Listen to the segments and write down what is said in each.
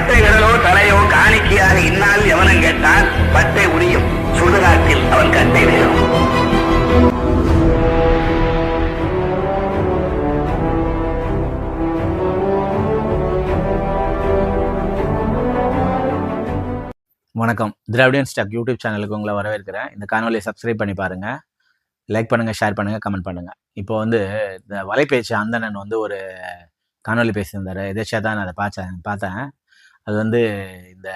பட்டை விரலோ தலையோ காணிக்கையாக இந்நாள் எவனும் கேட்டால் பட்டை உரியும். சுடுகாட்டில் அவன் கட்டை விழும் வணக்கம். திராவிடியன் ஸ்டாக் யூடியூப் சேனலுக்கு உங்களை வரவேற்கிறேன். இந்த காணொலியை சப்ஸ்கிரைப் பண்ணி பாருங்க. லைக் பண்ணுங்க ஷேர் பண்ணுங்க கமெண்ட் பண்ணுங்க. இப்போ வந்து இந்த வலைபேச்சு அந்தணன் வந்து ஒரு காணொலி பேசியிருந்தாரு. எதேச்சியாக தான் நான் அதை பார்த்தேன் பார்த்தேன். அது வந்து இந்த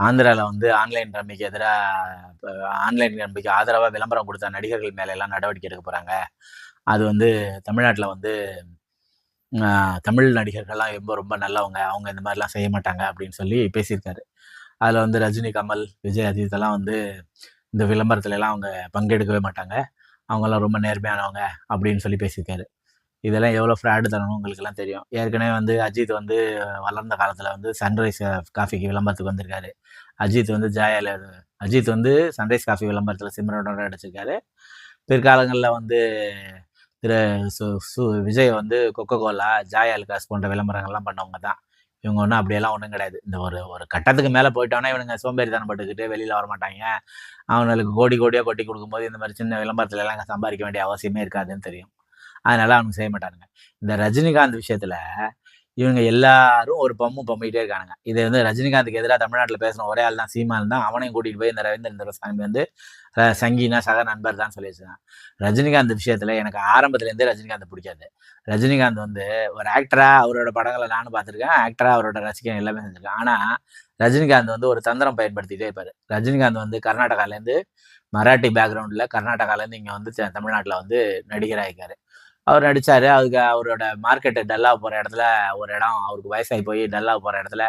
ஆந்திராவில் வந்து ஆன்லைன் ரம்மிக்கு எதிராக ஆன்லைன் ரம்மிக்கு ஆதரவாக விளம்பரம் கொடுத்த நடிகர்கள் மேல எல்லாம் நடவடிக்கை எடுக்க போகிறாங்க அது வந்து தமிழ்நாட்டில் வந்து தமிழ் நடிகர்கள்லாம் ரொம்ப ரொம்ப நல்லவங்க. அவங்க இந்த மாதிரிலாம் செய்ய மாட்டாங்க அப்படின்னு சொல்லி பேசியிருக்காரு. அதில் வந்து ரஜினி கமல் விஜய் அஜித் எல்லாம் வந்து இந்த விளம்பரத்துல எல்லாம் அவங்க பங்கெடுக்கவே மாட்டாங்க. அவங்கெல்லாம் ரொம்ப நேர்மையானவங்க அப்படின்னு சொல்லி பேசியிருக்காரு. இதெல்லாம் எவ்வளோ ஃப்ராடு தரணும் உங்களுக்குலாம் தெரியும். ஏற்கனவே வந்து அஜித் வந்து வளர்ந்த காலத்தில் வந்து சன்ரைஸ் காஃபிக்கு விளம்பரத்துக்கு வந்திருக்காரு. அஜித் வந்து ஜாயால அஜித் வந்து சன்ரைஸ் காஃபி விளம்பரத்தில் சிம்ரனோட அடிச்சிருக்காரு பிற்காலங்களில் வந்து திரு சு சு விஜய் வந்து கொக்கோ கோலா ஜாய் அல்காஸ் போன்ற விளம்பரங்கள்லாம் பண்ணவங்க தான். இவங்க ஒன்றும் அப்படியெல்லாம் ஒன்றும் கிடையாது. இந்த ஒரு ஒரு கட்டத்துக்கு மேலே போயிட்டோன்னா இவனுங்க சோம்பேறித்தனம் பட்டுக்கிட்டு வெளியில் வர மாட்டாங்க கோடி கோடியாக கொட்டி கொடுக்கும்போது இந்த மாதிரி சின்ன விளம்பரத்துல எல்லாம் சம்பாதிக்க வேண்டிய அவசியமே இருக்காதுன்னு தெரியும். அதனால அவனுக்கு செய்ய மாட்டானுங்க. இந்த ரஜினிகாந்த் விஷயத்துல இவங்க எல்லாரும் ஒரு பம்பும் பம்மிட்டே இருக்கானுங்க. இது வந்து ரஜினிகாந்துக்கு எதிராக தமிழ்நாட்டில் பேசின ஒரே ஆள் தான் சீமான் தான். அவனையும் கூட்டிகிட்டு போய் இந்த ரவீந்திரன் சாமி வந்து சங்கினா சக நண்பர் தான் சொல்லி வச்சிருக்கான். ரஜினிகாந்த் விஷயத்தில் எனக்கு ஆரம்பத்துலேருந்தே ரஜினிகாந்த் பிடிக்காது. ரஜினிகாந்த் வந்து ஒரு ஆக்டரா அவரோட படங்களை நானும் பார்த்துருக்கேன். ஆக்டரா அவரோட ரசிகன் எல்லாமே செஞ்சுருக்கேன். ஆனால் ரஜினிகாந்த் வந்து ஒரு தந்திரம் பயன்படுத்திட்டே இருப்பார். ரஜினிகாந்த் வந்து கர்நாடகாலேருந்து மராட்டி பேக்ரவுண்டில் கர்நாடகாலேருந்து இங்கே வந்து தமிழ்நாட்டில் வந்து வந்து நடிகராயிருக்காரு. அவர் நடிச்சாரு. அதுக்கு அவரோட மார்க்கெட்டு டல்லாக போகிற இடத்துல ஒரு இடம். அவருக்கு வயசாகி போய் டல்லாக போகிற இடத்துல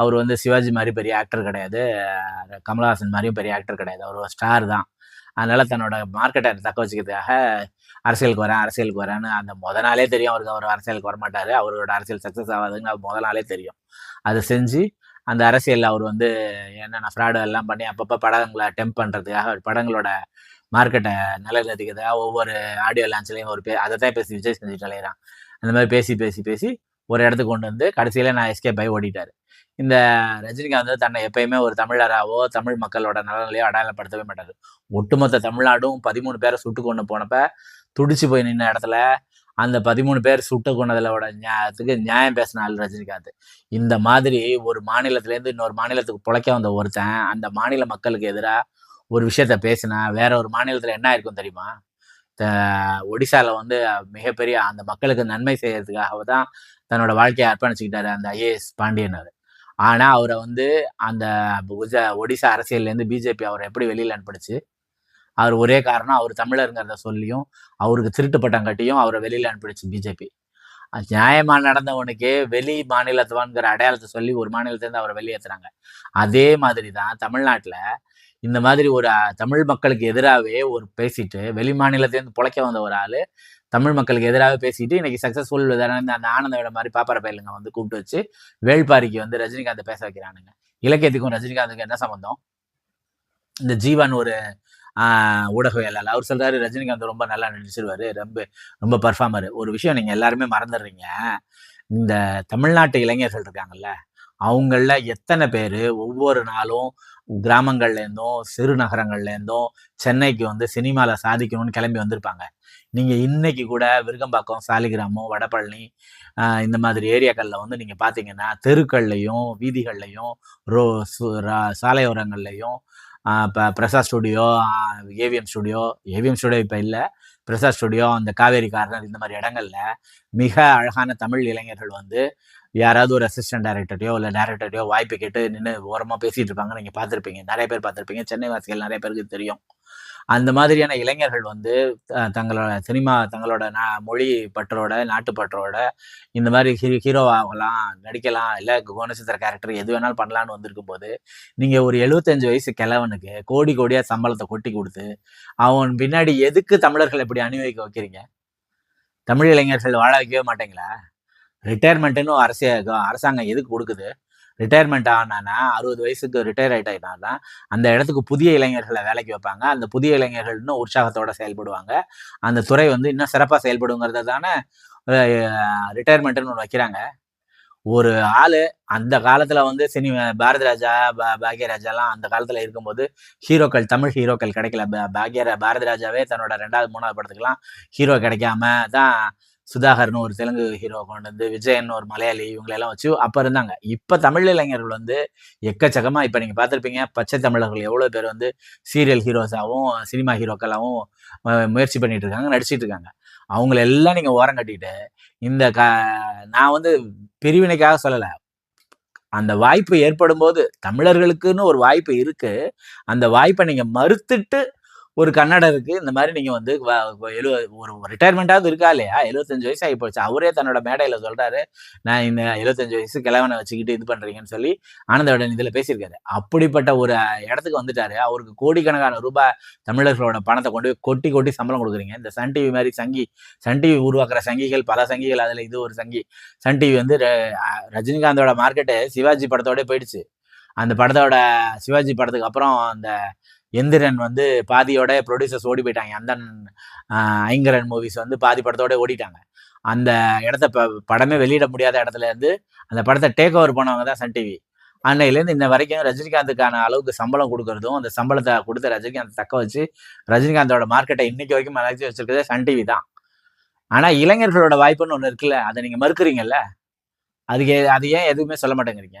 அவர் வந்து சிவாஜி மாதிரி பெரிய ஆக்டர் கிடையாது. கமலஹாசன் மாதிரியும் பெரிய ஆக்டர் கிடையாது. அவர் ஒரு ஸ்டார் தான். அதனால தன்னோட மார்க்கெட்டை தக்க வச்சுக்கிறதுக்காக அரசியலுக்கு வரேன் அரசியலுக்கு வரேன்னு அந்த முத நாளே தெரியும். அவருக்கு அவர் அரசியலுக்கு வரமாட்டாரு. அவரோட அரசியல் சக்ஸஸ் ஆகாதுன்னு முத நாளே தெரியும். அதை செஞ்சு அந்த அரசியலில் அவர் வந்து என்னென்ன ஃப்ராடு எல்லாம் பண்ணி அப்பப்போ படங்களை டெம்ப் பண்ணுறதுக்காக படங்களோட மார்க்கெட்டை நிலைநிறுத்திக்கிறதுக்காக ஒவ்வொரு ஆடியோ லான்ச்லேயும் ஒரு பே அதை தான் பேசி விஜய் செஞ்சுட்டு அலையிறான். அந்த மாதிரி பேசி பேசி பேசி ஒரு இடத்துக்கு கொண்டு வந்து கடைசியில் நான் எஸ்கேப் ஆகி ஓடிட்டார். இந்த ரஜினிகாந்த் வந்து தன்னை எப்பயுமே ஒரு தமிழராவோ தமிழ் மக்களோட நலன்களையோ அடையாளப்படுத்தவே மாட்டார். ஒட்டுமொத்த தமிழ்நாடும் பதிமூணு பேரை சுட்டு கொண்டு போனப்ப துடிச்சு போய் நின்ன இடத்துல அந்த பதிமூணு பேர் சுட்டு கொண்டதுலோட நியாயத்துக்கு நியாயம் பேசின ஆள் ரஜினிகாந்த். இந்த மாதிரி ஒரு மாநிலத்திலேருந்து இன்னொரு மாநிலத்துக்கு பிழைக்க வந்த ஒருத்தன் அந்த மாநில மக்களுக்கு எதிராக ஒரு விஷயத்த பேசினா வேற ஒரு மாநிலத்தில் என்ன இருக்கும் தெரியுமா? த- வந்து மிகப்பெரிய அந்த மக்களுக்கு நன்மை செய்யறதுக்காக தான் தன்னோட வாழ்க்கையை அர்ப்பணிச்சுக்கிட்டாரு அந்த ஐஏஎஸ் பாண்டியனர். ஆனால் அவரை வந்து அந்த குஜ- ஒடிசா அரசியல்லேருந்து பிஜேபி அவரை எப்படி வெளியில் அனுப்பிடுச்சு? அவர் ஒரே காரணம் அவர் தமிழருங்கிறத சொல்லியும் அவருக்கு திருட்டு பட்டம் கட்டியும் அவரை வெளியில் அனுப்பிடுச்சு பிஜேபி. நியாயமா நடந்தவனுக்கே வெளி மாநிலத்துவான்ங்கிற அடையாளத்தை சொல்லி ஒரு மாநிலத்திலேருந்து அவரை வெளியேற்றுறாங்க அதே மாதிரி தான் தமிழ்நாட்டில் இந்த மாதிரி ஒரு தமிழ் மக்களுக்கு எதிராகவே ஒரு பேசிட்டு வெளி மாநிலத்திலேருந்து பிழைக்க வந்த ஒரு ஆள் தமிழ் மக்களுக்கு எதிராக பேசிட்டு இன்னைக்கு சக்சஸ்ஃபுல் அந்த ஆனந்த விட மாதிரி பாப்பர பயிலுங்க வந்து கூப்பிட்டு வச்சு வேள்பாரிக்கு வந்து ரஜினிகாந்த் பேச வைக்கிறானுங்க. இலக்கியத்துக்கும் ரஜினிகாந்துக்கும் என்ன சம்மந்தம் இந்த ஜீவன் ஒரு ஊடகவியலாளர். அவர் சொல்றாரு ரஜினிகாந்த் ரொம்ப நல்லா நடிச்சிருவாரு ரொம்ப ரொம்ப பர்ஃபார்மர் ஒரு விஷயம் நீங்க எல்லாருமே மறந்துடுறீங்க. இந்த தமிழ்நாட்டு இளைஞர்கள் இருக்காங்கல்ல அவங்கள எத்தனை பேர் ஒவ்வொரு நாளும் கிராமங்கள்லேருந்தும் சிறு நகரங்கள்லேருந்தும் சென்னைக்கு வந்து சினிமாவில் சாதிக்கணும்னு கிளம்பி வந்திருப்பாங்க. நீங்கள் இன்னைக்கு கூட விருகம்பாக்கம் சாலிகிராமம் வடபழனி இந்த மாதிரி ஏரியாக்களில் வந்து நீங்கள் பார்த்தீங்கன்னா தெருக்கள்லையும் வீதிகள்லையும் ரோ சு- ரா- சாலையோரங்கள்லையும் இப்போ Prasad studio AVM studio AVM studio இப்போ இல்லை. பிரசாத் ஸ்டுடியோ அந்த காவேரி கார்னர் இந்த மாதிரி இடங்கள்ல மிக அழகான தமிழ் இளைஞர்கள் வந்து யாராவது ஒரு அசிஸ்டன்ட் டைரக்டரையோ இல்லை டேரக்டரையோ வாய்ப்பு கேட்டு நின்று ஓரமாக பேசிகிட்டு இருப்பாங்க நீங்கள் பார்த்துருப்பீங்க நிறைய பேர் பார்த்துருப்பீங்க சென்னை வாசிகள் நிறைய பேருக்கு தெரியும். அந்த மாதிரியான இளைஞர்கள் வந்து தங்களோட சினிமா தங்களோட நா- மொழி பற்றோட நாட்டுப்பற்றோட இந்த மாதிரி ஹீரோ ஹீரோவாகலாம் நடிக்கலாம் இல்லை குணசித்திர கேரக்டர் எது வேணாலும் பண்ணலான்னு வந்திருக்கும் போது நீங்க ஒரு எழுபத்தஞ்சு வயசு கிழவனுக்கு கோடி கோடியாக சம்பளத்தை கொட்டி கொடுத்து அவன் பின்னாடி எதுக்கு தமிழர்கள் இப்படி அணிவிக்க வைக்கிறீங்க? தமிழ் இளைஞர்கள் வாழ வைக்கவே மாட்டீங்களா? ரிட்டையர்மெண்ட்டுன்னு அரசியல் அரசாங்கம் எதுக்கு கொடுக்குது? ரிட்டையர்மெண்ட் ஆனானா அறுபது வயசுக்கு ரிட்டையர் ஆயிட்டாங்கன்னா அந்த இடத்துக்கு புதிய இளைஞர்களை வேலைக்கு வைப்பாங்க. அந்த புதிய இளைஞர்கள் இன்னும் உற்சாகத்தோட செயல்படுவாங்க. அந்த துறை வந்து இன்னும் சிறப்பாக செயல்படுங்கிறத தானே ரிட்டையர்மெண்ட்டுன்னு ஒன்று வைக்கிறாங்க. ஒரு ஆள் அந்த காலத்தில் வந்து சினிமா பாரதிராஜா பா- பாக்யராஜாலாம் அந்த காலத்தில் இருக்கும்போது ஹீரோக்கள் தமிழ் ஹீரோக்கள் கிடைக்கல. பாக்யரா பாரதிராஜாவே தன்னோட ரெண்டாவது மூணாவது படத்துக்கெல்லாம் ஹீரோ கிடைக்காம தான் சுதாகர்னு ஒரு தெலுங்கு ஹீரோ கொண்டு வந்து விஜயன் ஒரு மலையாளி இவங்களெல்லாம் வச்சு அப்போ இருந்தாங்க. இப்போ தமிழ் இளைஞர்கள் வந்து எக்கச்சக்கமாக இப்போ நீங்கள் பார்த்துருப்பீங்க பச்சை தமிழர்கள் எவ்வளோ பேர் வந்து சீரியல் ஹீரோஸாகவும் சினிமா ஹீரோக்களாகவும் முயற்சி பண்ணிட்டு இருக்காங்க நடிச்சிட்டு இருக்காங்க அவங்கள எல்லாம் நீங்கள் ஓரம் கட்டிட்டு இந்த க நான் வந்து பிரிவினைக்காக சொல்லலை. அந்த வாய்ப்பு ஏற்படும் போது தமிழர்களுக்குன்னு ஒரு வாய்ப்பு இருக்கு. அந்த வாய்ப்பை நீங்கள் மறுத்துட்டு ஒரு கன்னடருக்கு இந்த மாதிரி நீங்க வந்து எழு ஒரு ரிட்டையர்மெண்ட்டாவது இருக்கா இல்லையா? எழுபத்தஞ்சு வயசு ஆகி போச்சு அவரே தன்னோட மேடையில சொல்றாரு நான் இந்த எழுபத்தஞ்சு வயசு கிழவனை வச்சுக்கிட்டு இது பண்றீங்கன்னு சொல்லி ஆனந்தவுடன் இதுல பேசியிருக்காரு. அப்படிப்பட்ட ஒரு இடத்துக்கு வந்துட்டாரு. அவருக்கு கோடிக்கணக்கான ரூபாய் தமிழர்களோட பணத்தை கொண்டு போய் கொட்டி கொட்டி சம்பளம் கொடுக்குறீங்க. இந்த சன் டிவி மாதிரி சங்கி சன் டிவி உருவாக்குற சங்கிகள் பல சங்கிகள் அதுல இது ஒரு சங்கி. சன் டிவி வந்து ர- ரஜினிகாந்தோட மார்க்கெட்டு சிவாஜி படத்தோட போயிடுச்சு. அந்த படத்தோட சிவாஜி படத்துக்கு அப்புறம் அந்த எந்திரன் வந்து பாதியோட ப்ரொடியூசர்ஸ் ஓடி போயிட்டாங்க. அந்த ஐங்கரன் மூவிஸ் வந்து பாதி படத்தோட ஓடிட்டாங்க. அந்த இடத்த ப- படமே வெளியிட முடியாத இடத்துல இருந்து அந்த படத்தை டேக் ஓவர் பண்ணவங்க தான் சன் டிவி அன்னையிலேருந்து இன்ன வரைக்கும் ரஜினிகாந்துக்கான அளவுக்கு சம்பளம் கொடுக்கறதும் அந்த சம்பளத்தை கொடுத்த ரஜினிகாந்த் தக்க வச்சு ரஜினிகாந்தோட மார்க்கெட்டை இன்னைக்கு வரைக்கும் மறைச்சு வச்சிருக்கிறதே சன் டிவி தான். ஆனால் இளைஞர்களோட வாய்ப்புன்னு ஒன்று இருக்குல்ல அதை நீங்கள் மறுக்கிறீங்கல்ல? அதுக்கு ஏ- அது ஏன் எதுவுமே சொல்ல மாட்டேங்கிறீங்க?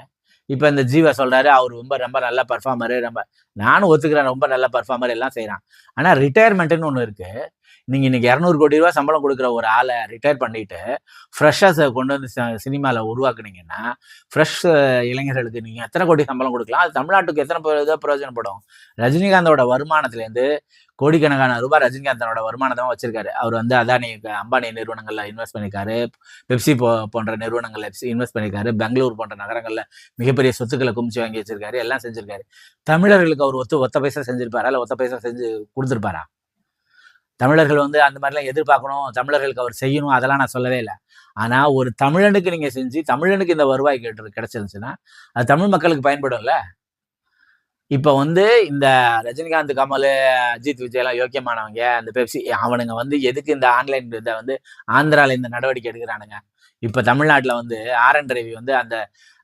இப்ப இந்த ஜீவா சொல்றாரு அவர் ரொம்ப ரொம்ப நல்ல பர்ஃபார்மரு ரொம்ப நானும் ஒத்துக்கிறேன் ரொம்ப நல்ல பர்ஃபார்மர் எல்லாம் செய்கிறான் ஆனா ரிட்டையர்மெண்ட்னு ஒன்று இருக்கு. நீங்க இன்னைக்கு இரநூறு கோடி ரூபாய் சம்பளம் கொடுக்குற ஒரு ஆளை ரிட்டையர் பண்ணிட்டு ஃப்ரெஷ்ஷாக கொண்டு வந்து சினிமாவில் சினிமால உருவாக்குனீங்கன்னா ஃப்ரெஷ் இளைஞர்களுக்கு நீங்க எத்தனை கோடி சம்பளம் கொடுக்கலாம்? அது தமிழ்நாட்டுக்கு எத்தனை பே- பிரயோஜனப்படும்? ரஜினிகாந்தோட வருமானத்துல இருந்து கோடிக்கணக்கான ரூபாய் ரஜினிகாந்தோட வருமானத்தான் வச்சிருக்காரு. அவர் வந்து அதானி அம்பானி நிறுவனங்களில் இன்வெஸ்ட் பண்ணிருக்காரு பெப்சி போ போன்ற நிறுவனங்களில் இன்வெஸ்ட் பண்ணிருக்காரு பெங்களூர் போன்ற நகரங்களில் மிகப்பெரிய சொத்துக்களை குமிச்சு வாங்கி வச்சிருக்காரு. எல்லாம் செஞ்சிருக்காரு. தமிழர்களுக்கு அவர் ஒத்து ஒத்த பைசா செஞ்சிருப்பாரா? இல்லை ஒத்த பைசா செஞ்சு கொடுத்துருப்பாரா? தமிழர்கள் வந்து அந்த மாதிரிலாம் எதிர்பார்க்கணும் தமிழர்களுக்கு அவர் செய்யணும் அதெல்லாம் நான் சொல்லவே இல்லை. ஆனால் ஒரு தமிழனுக்கு நீங்கள் செஞ்சு தமிழனுக்கு இந்த வருவாய் கேட்டு கிடச்சிருந்துச்சுன்னா அது தமிழ் மக்களுக்கு பயன்படும்ல. இப்போ வந்து இந்த ரஜினிகாந்த் கமல் அஜித் விஜய்லாம் யோக்கியமானவங்க அந்த பெப்சி அவனுங்க வந்து எதுக்கு இந்த ஆன்லைன் இதை வந்து ஆந்திராவில் இந்த நடவடிக்கை எடுக்கிறானுங்க? இப்போ தமிழ்நாட்டில் வந்து ஆர் என் ரவி வந்து அந்த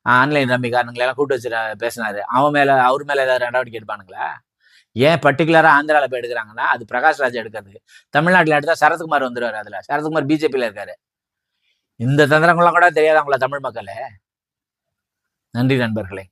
ஆன்லைன் ரம்மிக்காரனுங்களெல்லாம் கூப்பிட்டு வச்சு பேசினாரு. அவன் மேலே அவர் மேலே ஏதாவது நடவடிக்கை எடுப்பானுங்களா? ஏன் பர்டிகுலரா ஆந்திரால போய் எடுக்கிறாங்கன்னா அது பிரகாஷ் ராஜ் எடுக்கிறது. தமிழ்நாட்டுல எடுத்தா சரத்குமார் வந்துருவாரு அதுல. சரத்குமார் பிஜேபியில் இருக்காரு. இந்த தந்திரங்கள்லாம் கூட தெரியாதவங்களா தமிழ் மக்களே? நன்றி நண்பர்களே.